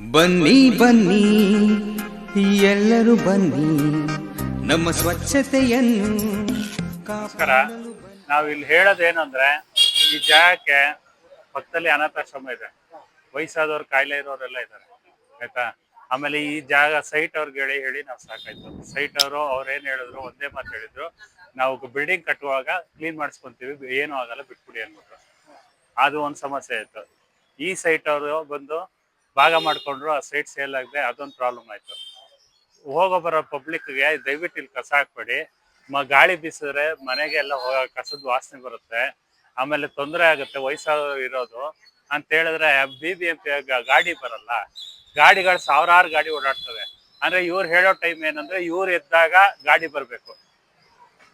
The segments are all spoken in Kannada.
ಬನ್ನಿ ಬನ್ನಿ, ಎಲ್ಲರೂ ಬನ್ನಿ, ನಮ್ಮ ಸ್ವಚ್ಛತೆಯನ್ನು ನಮಸ್ಕಾರ. ನಾವು ಇಲ್ಲಿ ಹೇಳೋದೇನಂದ್ರೆ, ಈ ಜಾಗಕ್ಕೆ ಪಕ್ಕದಲ್ಲಿ ಅನಾಥಾಶ್ರಮ ಇದೆ. ವಯಸ್ಸಾದವ್ರು ಕಾಯಿಲೆ ಇರೋರೆಲ್ಲ ಇದ್ದಾರೆ. ಆಯ್ತಾ? ಆಮೇಲೆ ಈ ಜಾಗ ಸೈಟ್ ಅವ್ರಿಗೆ ಹೇಳಿ ಹೇಳಿ ನಾವು ಸಾಕಾಯ್ತು. ಸೈಟ್ ಅವರು ಅವ್ರು ಏನ್ ಹೇಳಿದ್ರು, ಒಂದೇ ಮಾತು ಹೇಳಿದ್ರು. ನಾವು ಬಿಲ್ಡಿಂಗ್ ಕಟ್ಟುವಾಗ ಕ್ಲೀನ್ ಮಾಡಿಸ್ಕೊಂತೀವಿ, ಏನೂ ಆಗಲ್ಲ, ಬಿಟ್ಬಿಡಿ ಅಂದ್ಬಿಟ್ರು. ಅದು ಒಂದು ಸಮಸ್ಯೆ ಆಯ್ತು. ಈ ಸೈಟ್ ಅವರು ಬಂದು ಭಾಗ ಮಾಡ್ಕೊಂಡ್ರು, ಆ ಸೈಟ್ ಸೇಲ್ ಆಗದೆ, ಅದೊಂದು ಪ್ರಾಬ್ಲಮ್ ಆಯ್ತು. ಹೋಗೋ ಬರೋ ಪಬ್ಲಿಕ್ಗೆ ದಯವಿಟ್ಟು ಇಲ್ಲಿ ಕಸ ಹಾಕ್ಬೇಡಿ. ಮ, ಗಾಳಿ ಬೀಸಿದ್ರೆ ಮನೆಗೆ ಎಲ್ಲ ಹೋಗ ಕಸದ ವಾಸನೆ ಬರುತ್ತೆ. ಆಮೇಲೆ ತೊಂದರೆ ಆಗುತ್ತೆ, ವಯಸ್ಸಾದವ್ರು ಇರೋದು. ಅಂತ ಹೇಳಿದ್ರೆ ಬಿ ಬಿ ಎಂ ಪಿ ಗಾಡಿ ಬರಲ್ಲ. ಗಾಡಿಗಳು ಸಾವಿರಾರು ಗಾಡಿ ಓಡಾಡ್ತವೆ. ಅಂದ್ರೆ ಇವ್ರು ಹೇಳೋ ಟೈಮ್ ಏನಂದ್ರೆ, ಇವ್ರು ಎದ್ದಾಗ ಗಾಡಿ ಬರಬೇಕು.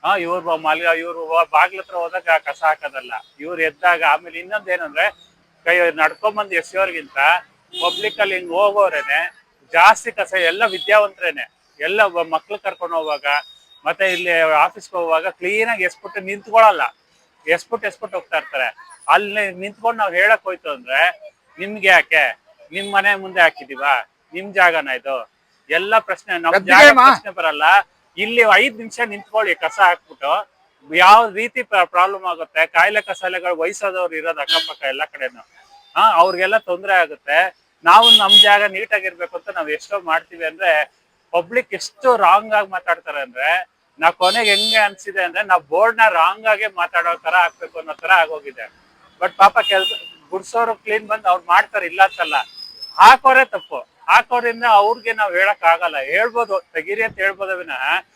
ಹಾ, ಇವ್ರು ಮಲ್ಗ ಇವ್ರು ಬಾಗ್ಲ ಹತ್ರ ಹೋದಾಗ ಕಸ ಹಾಕೋದಲ್ಲ. ಇವ್ರು ಎದ್ದಾಗ, ಆಮೇಲೆ ಇನ್ನೊಂದ್ ಏನಂದ್ರೆ, ಕೈ, ನಡ್ಕೊಂಬಂದ್ ಎಸೆಯೋರ್ಗಿಂತ ಪಬ್ಲಿಕ್ ಅಲ್ಲಿ ಹಿಂಗ್ ಹೋಗೋರೇನೆ ಜಾಸ್ತಿ ಕಸ ಎಲ್ಲ ವಿದ್ಯಾವಂತರೇನೆ. ಎಲ್ಲ ಮಕ್ಳು ಕರ್ಕೊಂಡು ಹೋಗುವಾಗ ಮತ್ತೆ ಇಲ್ಲಿ ಆಫೀಸ್ಗೆ ಹೋಗುವಾಗ ಕ್ಲೀನ್ ಆಗಿ ಎಸ್ಬಿಟ್ಟು ನಿಂತ್ಕೊಳಲ್ಲ. ಎಸ್ಬಿಟ್ಟು ಎಸ್ಬಿಟ್ಟು ಹೋಗ್ತಾ ಇರ್ತಾರೆ. ಅಲ್ಲಿ ನಿಂತ್ಕೊಂಡು ನಾವ್ ಹೇಳಕ್ ಹೋಯ್ತು ಅಂದ್ರೆ ನಿಮ್ಗೆ ಯಾಕೆ? ನಿಮ್ ಮನೆ ಮುಂದೆ ಹಾಕಿದೀವಾ ನಿಮ್ ಜಾಗನ ಇದು? ಎಲ್ಲ ಪ್ರಶ್ನೆ ನಮ್ ಜಾಗ ಪ್ರಶ್ನೆ ಬರಲ್ಲ. ಇಲ್ಲಿ ಐದ್ ನಿಮಿಷ ನಿಂತ್ಕೊಳ್ಳಿ ಕಸ ಹಾಕ್ಬಿಟ್ಟು. ಯಾವ ರೀತಿ ಪ್ರಾಬ್ಲಮ್ ಆಗುತ್ತೆ? ಕಾಯಿಲೆ ಕಸಾಲೆಗಳು ವಯಸ್ಸಾದವ್ರು ಇರೋದು ಅಕ್ಕಪಕ್ಕ ಎಲ್ಲ ಕಡೆನು. ಅವ್ರಿಗೆಲ್ಲ ತೊಂದರೆ ಆಗುತ್ತೆ. ನಾವು ನಮ್ ಜಾಗ ನೀಟಾಗಿರ್ಬೇಕು ಅಂತ ನಾವ್ ಎಷ್ಟೋ ಮಾಡ್ತೀವಿ ಅಂದ್ರೆ ಪಬ್ಲಿಕ್ ಎಷ್ಟು ರಾಂಗ್ ಆಗಿ ಮಾತಾಡ್ತಾರೆ ಅಂದ್ರೆ ನಾ ಕೊನೆಗೆ ಹೆಂಗೆ ಅನ್ಸಿದೆ ಅಂದ್ರೆ, ನಾವ್ ಬೋರ್ಡ್ನ ರಾಂಗ್ ಆಗಿ ಮಾತಾಡೋ ತರ ಆಗ್ಬೇಕು ಅನ್ನೋ ತರ ಆಗೋಗಿದೆ. ಬಟ್ ಪಾಪ ಕೆಲ್ಸ, ಗುಡ್ಸೋರು ಕ್ಲೀನ್ ಬಂದ್ ಅವ್ರು ಮಾಡ್ತಾರೆ, ಇಲ್ಲ ಅಂತಲ್ಲ. ಹಾಕೋರೆ ತಪ್ಪು. ಹಾಕೋರಿಂದ ಅವ್ರಿಗೆ ನಾವ್ ಹೇಳಕ್ ಆಗಲ್ಲ. ಹೇಳ್ಬೋದು, ತೆಗೀರಿ ಅಂತ ಹೇಳ್ಬೋದ ವಿನಃ.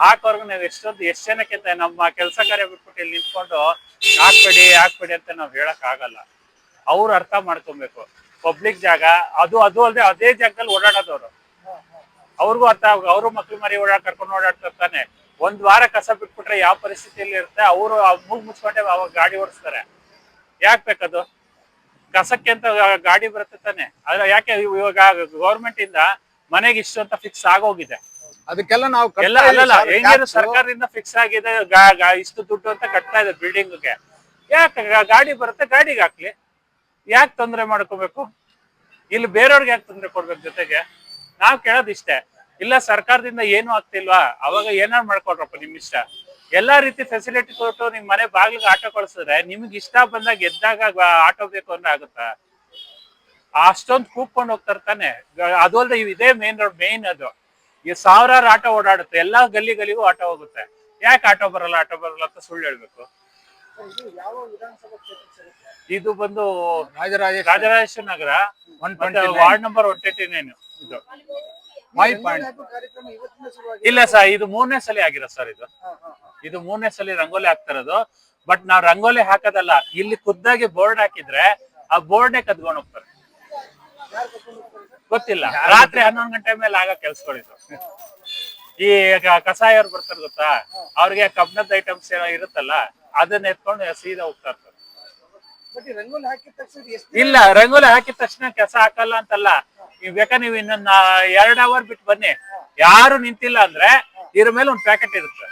ಹಾಕೋರ್ಗು ನಾವ್ ಎಷ್ಟೊಂದು, ಎಷ್ಟ್ ಜನಕ್ಕೆ ನಮ್ಮ ಕೆಲಸ ಕಾರ್ಯ ಬಿಟ್ಬಿಟ್ಟು ಇಲ್ಲಿ ನಿಂತ್ಕೊಂಡು, ಹಾಕ್ಬೇಡಿ ಹಾಕ್ಬೇಡಿ ಅಂತ ನಾವ್ ಹೇಳಕ್ ಆಗಲ್ಲ. ಅವ್ರು ಅರ್ಥ ಮಾಡ್ಕೊಬೇಕು. ಪಬ್ಲಿಕ್ ಜಾಗ ಅದು ಅದು ಅಲ್ಲದೆ ಅದೇ ಜಾಗದಲ್ಲಿ ಓಡಾಡೋದವ್ರು. ಅವ್ರಿಗೂ ಅರ್ಥ ಆಗ ಅವರು ಮಕ್ಳು ಮರಿ ಓಡಾಡ್ ಕರ್ಕೊಂಡು ಓಡಾಡ್ತಿರ್ತಾನೆ ಒಂದ್ ವಾರ ಕಸ ಬಿಟ್ಬಿಟ್ರೆ ಯಾವ ಪರಿಸ್ಥಿತಿಯಲ್ಲಿ ಇರುತ್ತೆ? ಅವರು ಮೂಗ್ ಮುಚ್ಕೊಂಡೆ ಅವಾಗ ಗಾಡಿ ಓಡಿಸ್ತಾರೆ. ಯಾಕೆ ಬೇಕದು? ಕಸಕ್ಕೆ ಅಂತ ಗಾಡಿ ಬರುತ್ತೆ ತಾನೆ. ಅದ್ರ ಯಾಕೆ ಇವಾಗ ಗೌರ್ಮೆಂಟ್ ಇಂದ ಮನೆಗೆ ಇಷ್ಟು ಅಂತ ಫಿಕ್ಸ್ ಆಗೋಗಿದೆ? ಅದಕ್ಕೆಲ್ಲ ನಾವು ಎಲ್ಲ ಅಲ್ಲಲ್ಲ ಹೆಂಗಿದ್ರು ಸರ್ಕಾರದಿಂದ ಫಿಕ್ಸ್ ಆಗಿದೆ ಇಷ್ಟು ದುಡ್ಡು ಅಂತ ಕಟ್ತಾ ಇದೆ ಬಿಲ್ಡಿಂಗ್ಗೆ ಯಾಕೆ? ಗಾಡಿ ಬರುತ್ತೆ ಗಾಡಿಗೆ ಹಾಕ್ಲಿ. ಯಾಕೆ ತೊಂದರೆ ಮಾಡ್ಕೋಬೇಕು? ಇಲ್ಲಿ ಬೇರೆಯವ್ರಿಗೆ ಯಾಕೆ ತೊಂದರೆ ಕೊಡ್ಬೇಕು ಜೊತೆಗೆ? ನಾವ್ ಕೇಳೋದ್ ಇಷ್ಟೇ. ಇಲ್ಲ, ಸರ್ಕಾರದಿಂದ ಏನು ಆಗ್ತಿಲ್ವಾ ಅವಾಗ ಏನಾರು ಮಾಡ್ಕೊಡ್ರಪ್ಪ ನಿಮ್ ಇಷ್ಟ? ಎಲ್ಲಾ ರೀತಿ ಫೆಸಿಲಿಟಿ ಕೊಟ್ಟು ನಿಮ್ ಮನೆ ಬಾಗಿಲಿಗೆ ಆಟೋ ಕಳ್ಸಿದ್ರೆ ನಿಮ್ಗೆ ಇಷ್ಟ ಬಂದಾಗ ಎದ್ದಾಗ ಆಟೋ ಬೇಕು ಅಂದ್ರೆ ಆಗುತ್ತ? ಅಷ್ಟೊಂದು ಕೂಪ್ಕೊಂಡು ಹೋಗ್ತಾರೆ ತಾನೆ. ಅದು ಅಲ್ಲದೆ ಇದೇ ಮೇನ್ ರೋಡ್ ಮೇನ್ ಅದು. ಈ ಸಾವಿರಾರು ಆಟೋ ಓಡಾಡುತ್ತೆ. ಎಲ್ಲಾ ಗಲ್ಲಿ ಗಲ್ಲಿಗೂ ಆಟೋ ಹೋಗುತ್ತೆ. ಯಾಕೆ ಆಟೋ ಬರಲ್ಲ ಆಟೋ ಬರಲ್ಲ ಅಂತ ಸುಳ್ಳು ಹೇಳ್ಬೇಕು. ಇದು ಬಂದು Rajarajeshwari. Rajarajeshwara Nagar. One ward number one twenty nine ಇದು ಮೈ ಪಾಯಿಂಟ್ ಇಲ್ಲ ಸರ್ ಇದು ಮೂರನೇ ಸಲ ಆಗಿರೋ ಸರ್ ಇದು. ಇದು ಮೂರನೇ ಸಲ ರಂಗೋಲಿ ಹಾಕ್ತಿರೋದು. ಬಟ್ ನಾವ್ ರಂಗೋಲಿ ಹಾಕೋದಲ್ಲ ಇಲ್ಲಿ ಖುದ್ದಾಗಿ ಬೋರ್ಡ್ ಹಾಕಿದ್ರೆ ಆ ಬೋರ್ಡ್ನೇ ಕದ್ಕೊಂಡು ಹೋಗ್ತಾರೆ. ಗೊತ್ತಿಲ್ಲ. ರಾತ್ರಿ ಹನ್ನೊಂದು ಗಂಟೆ ಮೇಲೆ ಆಗ ಕೆಲ್ಸಗಳಿದ್ರು ಈ ಕಸಾಯವ್ರು ಬರ್ತಾರೆ ಗೊತ್ತಾ? ಅವ್ರಿಗೆ ಕಬ್ಬಿಣದ ಐಟಮ್ಸ್ ಏನೋ ಇರುತ್ತಲ್ಲ ಅದನ್ನ ಎತ್ಕೊಂಡು ಸೀದಾ ಹೋಗ್ತಾ ಇರ್ತಾರೆ ಇಲ್ಲ ರಂಗೋಲಿ ಹಾಕಿದ ತಕ್ಷಣ ಕೆಲಸ ಹಾಕಲ್ಲ ಅಂತಲ್ಲ. ನೀವ್ ಬೇಕಾ ನೀವು ಇನ್ನೊಂದ್ ಎರಡ್ ಅವರ್ ಬಿಟ್ಟು ಬನ್ನಿ. ಯಾರು ನಿಂತಿಲ್ಲ ಅಂದ್ರೆ ಇದ್ರ ಮೇಲೆ ಒಂದ್ ಪ್ಯಾಕೆಟ್ ಇರುತ್ತೆ.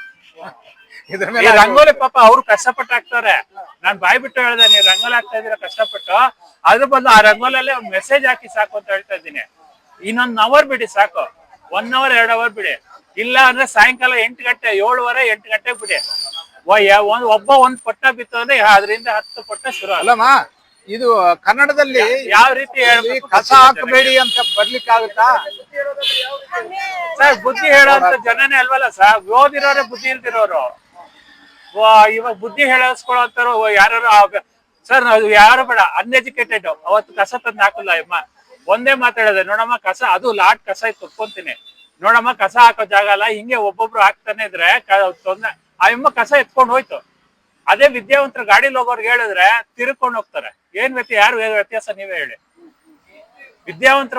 ಇದ್ರ ಈ ರಂಗೋಲಿ ಪಾಪ ಅವ್ರು ಕಷ್ಟಪಟ್ಟು ಹಾಕ್ತಾರೆ. ನಾನ್ ಬಾಯ್ ಬಿಟ್ಟು ಹೇಳ್ದೆ ನೀವು ರಂಗೋಲಿ ಹಾಕ್ತಾ ಇದೀರ ಕಷ್ಟಪಟ್ಟು. ಅದ್ರ ಬದಲು ಆ ರಂಗೋಲಲ್ಲೇ ಒಂದ್ ಮೆಸೇಜ್ ಹಾಕಿ ಸಾಕು ಅಂತ ಹೇಳ್ತಾ ಇದ್ದೀನಿ. ಇನ್ನೊಂದ್ ಅವರ್ ಬಿಡಿ ಸಾಕು. ಒನ್ ಅವರ್ ಎರಡ್ ಅವರ್ ಬಿಡಿ. ಇಲ್ಲ ಅಂದ್ರೆ ಸಾಯಂಕಾಲ ಎಂಟು ಗಂಟೆ ಏಳುವರೆ ಎಂಟು ಗಂಟೆಗೆ ಬಿಡಿ. ಒಂದ್- ಒಬ್ಬ ಒಂದ್ ಪಟ್ಟ ಬಿತ್ತಂದ್ರೆ ಅದರಿಂದ ಹತ್ತು ಪಟ್ಟ ಶುರು. ಅಲ್ಲಮ್ಮ ಇದು ಕನ್ನಡದಲ್ಲಿ ಯಾವ ರೀತಿ ಹೇಳಿ ಕಸ ಹಾಕಬೇಡಿ ಅಂತ ಬರ್ಲಿಕ್ಕಾಗುತ್ತಾ? ಸರ್ ಬುದ್ಧಿ ಹೇಳೋಂತ ಜನನೇ ಅಲ್ವಲ್ಲ ಸರ್? ಓದಿರೋರೆ ಬುದ್ಧಿ ಇಲ್ದಿರೋರು. ಇವಾಗ ಬುದ್ಧಿ ಹೇಳಿಸ್ಕೊಳ್ಳೋಂತಾರು ಯಾರು ಸರ್ ಅದು ಯಾರು ಬೇಡ ಅನ್ಎಜುಕೇಟೆಡ್ ಅವತ್ತು ಕಸ ತಂದು ಹಾಕಲ್ಲ ಅಮ್ಮ. ಒಂದೇ ಮಾತಾಡದೆ ನೋಡಮ್ಮ ಕಸ ಅದು ಲಾಟ್ ಕಸ ಇತ್ತು ಒಪ್ಕೊಂತೀನಿ ನೋಡಮ್ಮ ಕಸ ಹಾಕೋ ಜಾಗ ಅಲ್ಲ ಹಿಂಗೆ ಒಬ್ಬೊಬ್ರು ಹಾಕ್ತಾನೆ ಇದ್ರೆ ತೊಂದ್ರೆ ಆ ಅಮ್ಮ ಕಸ ಎತ್ಕೊಂಡು ಹೋಯ್ತು. ಅದೇ ವಿದ್ಯಾವಂತರ ಗಾಡಿಲಿ ಹೋಗೋರ್ಗೆ ಹೇಳಿದ್ರೆ ತಿರುಕೊಂಡು ಹೋಗ್ತಾರೆ. ಏನ್ ವ್ಯತ್ಯಾಸ ಯಾರು ವ್ಯತ್ಯಾಸ ನೀವೇ ಹೇಳಿ. ವಿದ್ಯಾವಂತರ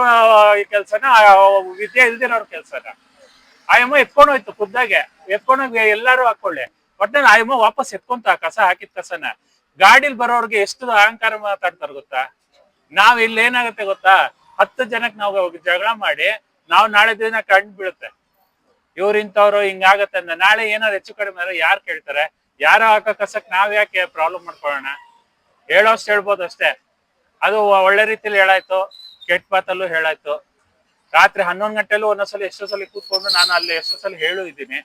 ಕೆಲ್ಸನ ಆ, ವಿದ್ಯೆ ಇಲ್ದಿರೋರ್ ಕೆಲ್ಸನ. ಎಮ್ಮ ಎತ್ಕೊಂಡು ಹೋಯ್ತು ಖುದ್ದಾಗೆ. ಎತ್ಕೊಂಡೋಗಿ ಎಲ್ಲಾರು ಹಾಕೊಳ್ಳಿ. ಆ ಆಯಮ್ಮ ವಾಪಸ್ ಎತ್ಕೊಂತ ಕಸ ಹಾಕಿದ ಕಸನ. ಗಾಡಿಲ್ ಬರೋರ್ಗೆ ಎಷ್ಟು ಅಹಂಕಾರ ಮಾತಾಡ್ತಾರ ಗೊತ್ತಾ? ನಾವ್ ಇಲ್ಲಿ ಏನಾಗುತ್ತೆ ಗೊತ್ತಾ? ಹತ್ತು ಜನಕ್ಕೆ ನಾವು ಜಗಳ ಮಾಡಿ ನಾವು ನಾಳೆ ದಿನ ಕಂಡು ಬೀಳುತ್ತೆ ಇವ್ರು ಇಂಥವ್ರು ಹಿಂಗಾಗತ್ತೆ ಅಂದ ನಾಳೆ ಏನಾದ್ರು ಹೆಚ್ಚು ಕಡಿಮೆ ಆದ್ರೆ ಯಾರು ಕೇಳ್ತಾರೆ? ಯಾರೋ ಹಾಕೋ ಕಸಕ್ ನಾವ್ ಯಾಕೆ ಪ್ರಾಬ್ಲಮ್ ಮಾಡ್ಕೊಳ್ಳೋಣ? ಹೇಳೋಷ್ಟು ಹೇಳ್ಬೋದು ಅಷ್ಟೇ. ಅದು ಒಳ್ಳೆ ರೀತಿಲಿ ಹೇಳಾಯ್ತು, ಕೆಟ್ಟ ಪಾತಲ್ಲೂ ಹೇಳಾಯ್ತು. ರಾತ್ರಿ ಹನ್ನೊಂದು ಗಂಟೆಲೂ ಒಂದೊಂದ್ಸಲ ಎಷ್ಟೋ ಸಲ ಕೂತ್ಕೊಂಡು ನಾನು ಅಲ್ಲಿ ಎಷ್ಟೋ ಸಲ ಹೇಳು ಇದ್ದೀನಿ.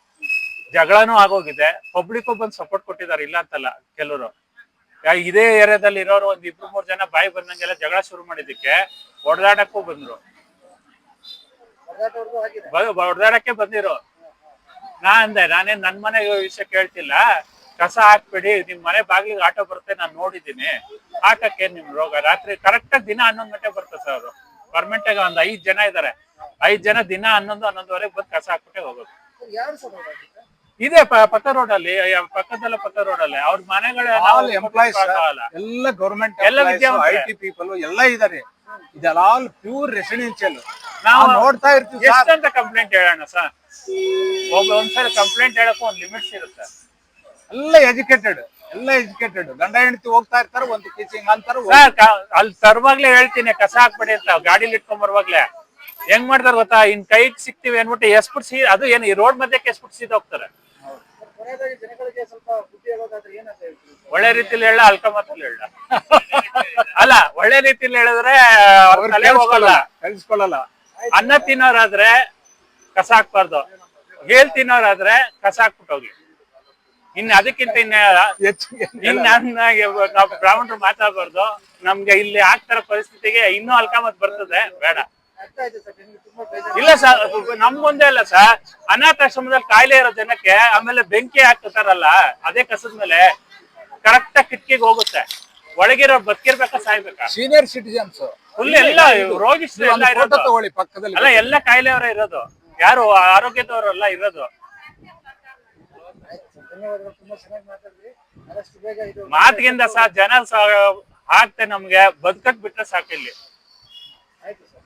ಜಗಳನೂ ಆಗೋಗಿದೆ. ಪಬ್ಲಿಕ್ ಬಂದು ಸಪೋರ್ಟ್ ಕೊಟ್ಟಿದ್ದಾರೆ, ಇಲ್ಲ ಅಂತಲ್ಲ ಕೆಲವರು. ಇದೇ ಏರಿಯಾದಲ್ಲಿ ಇರೋರು ಒಂದ್ ಇಬ್ರು ಮೂರ್ ಜನ ಬಾಯಿ ಬಂದಂಗೆಲ್ಲ ಜಗಳ ಶುರು ಮಾಡಿದ್ದಕ್ಕೆ ಹೊಡೆದಾಡಕ್ಕೂ ಬಂದ್ರು. ಹೊಡೆದಾಡಕ್ಕೆ ಬಂದಿರೋ. ನಾ ಅಂದೆ ನಾನೇನ್ ನನ್ ಮನೆ ವಿಷಯ ಕೇಳ್ತಿಲ್ಲ. ಕಸ ಹಾಕ್ಬೇಡಿ ನಿಮ್ ಮನೆ ಬಾಗಿಲಿಗೆ ಆಟೋ ಬರುತ್ತೆ ನಾನು ನೋಡಿದ್ದೀನಿ. ಹಾಕಕ್ಕೆ ನಿಮ್ ರೋಗ. ರಾತ್ರಿ ಕರೆಕ್ಟ್ ಆಗಿ ದಿನ ಹನ್ನೊಂದು ಗಂಟೆ ಬರ್ತದೆ ಸರ್ ಅವರು. ಪರ್ಮನೆಂಟ್ ಆಗಿ ಒಂದ್ ಐದ್ ಜನ ಇದಾರೆ. ಐದ್ ಜನ ದಿನ ಹನ್ನೊಂದು ಹನ್ನೊಂದುವರೆಗೆ ಬಂದು ಕಸ ಹಾಕ್ಬಿಟ್ಟೆ ಹೋಗೋದು. ಇದೆ ಪ- ಪಕ್ಕ ರೋಡ್ ಅಲ್ಲಿ ಪಕ್ಕದಲ್ಲ ಪಕ್ಕ ರೋಡ್ ಅಲ್ಲಿ. ಅವ್ರ ಮನೆಗಳ ಆಲ್ ಎಂಪ್ಲಾಯ್ಸ್ ಎಲ್ಲ ಗೌರ್ಮೆಂಟ್ ಎಲ್ಲ ಐ ವಿದ್ಯಾವಂತರೇ. ಟಿ ಪೀಪಲ್ ಎಲ್ಲ ಇದಾರೆ. ಇದೆಲ್ಲ ಆಲ್ ಪ್ಯೂರ್ ರೆಸಿಡೆನ್ಶಿಯಲ್ ನಾವು ನಾವು ನೋಡ್ತಾ ಇರ್ತೀವಿ ಎಷ್ಟಂತ ಕಂಪ್ಲೇಂಟ್ ಹೇಳೋಣ ಸರ್ ಒಬ್ಬ ಒಂದ್ಸಲ ಕಂಪ್ಲೇಂಟ್ ಹೇಳಕ್ಕೂ ಒಂದ್ ಲಿಮಿಟ್ಸ್ ಇರುತ್ತೆ. ಎಲ್ಲ ಎಜುಕೇಟೆಡ್ ಎಲ್ಲ ಎಜುಕೇಟೆಡ್ ಗಂಡ ಹೆಂಡತಿ ಹೋಗ್ತಾ ಇರ್ತಾರೆ ಒಂದು ಟೀಚಿಂಗ್ ಅಂತಾರೆ ಸರ್ ಕ- ಅಲ್ಲಿ ತರುವಾಗ್ಲೇ ಹೇಳ್ತೀನಿ ಕಸ ಹಾಕ್ಬೇಡಿ ಅಂತ. ಗಾಡಿಲಿ ಇಟ್ಕೊಂಡ್ ಬರುವಾಗ್ಲೇ. ಹೆಂಗ್ ಮಾಡ್ತಾರ ಗೊತ್ತಾ? ಇನ್ ಕೈಗ್ ಸಿಕ್ತಿವಿ ಅನ್ಬಿಟ್ಟು ಎಸ್ಬಿಟ್ ಸಿ ಅದು ಏನು ಈ ರೋಡ್ ಮಧ್ಯಕ್ಕೆ ಎಸ್ಬಿಟ್ ಸೀದ ಹೋಗ್ತಾರೆ. ಒಳ್ಳೆ ರೀತಿಲಿ ಹೇಳ ಅಲ್ಕ ಮಾತಲ್ಲಿ ಹೇಳ. ಅಲ್ಲ ಒಳ್ಳೆ ರೀತಿಲಿ ಹೇಳಿದ್ರೆ ಅವ್ರ ತಲೆ ಹೋಗಲ್ಲ. ಕಲ್ಸ್ಕೊಳ್ಳಲ್ಲ. ಅನ್ನ ತಿನ್ನೋರಾದ್ರೆ ಕಸ ಹಾಕ್ಬಾರ್ದು. ಹೇಳ್ ತಿನ್ನೋರಾದ್ರೆ ಕಸ ಹಾಕ್ಬಿಟ್ಟು ಹೋಗಿ. ಇನ್ ಅದಕ್ಕಿಂತ ಇನ್ನ ಇನ್ನೇ ಇನ್ ನಾವು ಬ್ರಾಹ್ಮಣರು ಮಾತಾಡ್ಬಾರ್ದು. ನಮ್ಗೆ ಇಲ್ಲಿ ಆಗ್ತಾರ ಪರಿಸ್ಥಿತಿಗೆ ಇನ್ನೂ ಅಲ್ಕಾಮತ್ ಬರ್ತದೆ. ಬೇಡ. ಇಲ್ಲ ಸರ್ ನಮ್ಗೊಂದೇ ಅಲ್ಲ ಸರ್. ಅನಾಥಾಶ್ರಮದಲ್ಲಿ ಕಾಯಿಲೆ ಇರೋ ಜನಕ್ಕೆ ಆಮೇಲೆ ಬೆಂಕಿ ಹಾಕ್ತಾರಲ್ಲ ಅದೇ ಕಸದ ಮೇಲೆ ಕರೆಕ್ಟ್ ಆಗಿ ಕಿಟಕಿಗೆ ಹೋಗುತ್ತೆ. ಒಳಗಿರೋ ಬದುಕಿರ್ಬೇಕಾ ಸಾಯ್ಬೇಕಾ? ಸೀನಿಯರ್ ಸಿಟಿಜನ್ಸ್ ಫುಲ್ ಎಲ್ಲ ರೋಗಿ ಎಲ್ಲ ಇರೋದು. ತಗೊಳ್ಳಿ ಪಕ್ಕದಲ್ಲಿ ಅಲ್ಲ ಎಲ್ಲ ಕಾಯಿಲೆಯವರೇ ಇರೋದು. ಯಾರು ಆರೋಗ್ಯದವರಲ್ಲ ಇರೋದು. ಮಾತಿಗಿಂದ ಸಹ ಜನ ಆಗ್ತೆ ನಮ್ಗೆ ಬದುಕಕ್ ಬಿಟ್ರೆ ಸಾಕು ಇಲ್ಲಿ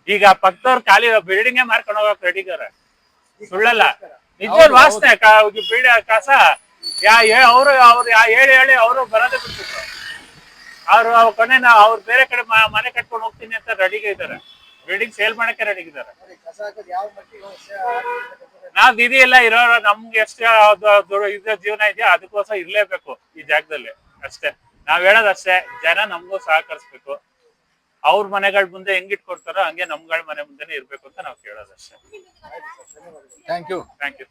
ಈಗ ಪಕ್ಕದವ್ರು ಖಾಲಿ ಬಿಲ್ಡಿಂಗ್ ಮಾರ್ಕೊಂಡು ಹೋಗಕ್ ರೆಡಿಗಾರೆ ಸುಳ್ಳಲ್ಲ. ನಿಜವಾದ ವಾಸನೆ ಬಿಲ್ಡ್ ಕಸ ಯಾ ಅವ್ರು ಅವ್ರು ಹೇಳಿ ಹೇಳಿ ಅವರು ಬರೋದೇ ಬಿಟ್ಟು ಅವ್ರು ಅವ್ರ ಕೊನೆ ನಾವು ಅವ್ರು ಬೇರೆ ಕಡೆ ಮನೆ ಕಟ್ಕೊಂಡು ಹೋಗ್ತೀನಿ ಅಂತ ರೆಡಿಗೆ ಇದ್ದಾರೆ. ಬಿಲ್ಡಿಂಗ್ ಸೇಲ್ ಮಾಡಕ್ಕೆ ರೆಡಿ ಇದ್ದಾರೆ. ನಾವ್ ದಿದಿ ಎಲ್ಲ ಇರೋರು ನಮ್ಗೆ ಎಷ್ಟು ಅದು ಜೀವನ ಇದೆಯಾ ಅದಕ್ಕೋಸ್ಕರ ಇರ್ಲೇಬೇಕು ಈ ಜಾಗದಲ್ಲಿ. ಅಷ್ಟೇ. ನಾವ್ ಹೇಳೋದಷ್ಟೇ ಜನ ನಮಗೂ ಸಹಕರಿಸ್ಬೇಕು. ಅವ್ರ ಮನೆಗಳ ಮುಂದೆ ಹೆಂಗ್ ಇಟ್ಕೊಡ್ತಾರೋ ಹಂಗೆ ನಮ್ಗಳ ಮನೆ ಮುಂದೆನೆ ಇರ್ಬೇಕು ಅಂತ ನಾವ್ ಕೇಳೋದಷ್ಟೇ. Thank you thank you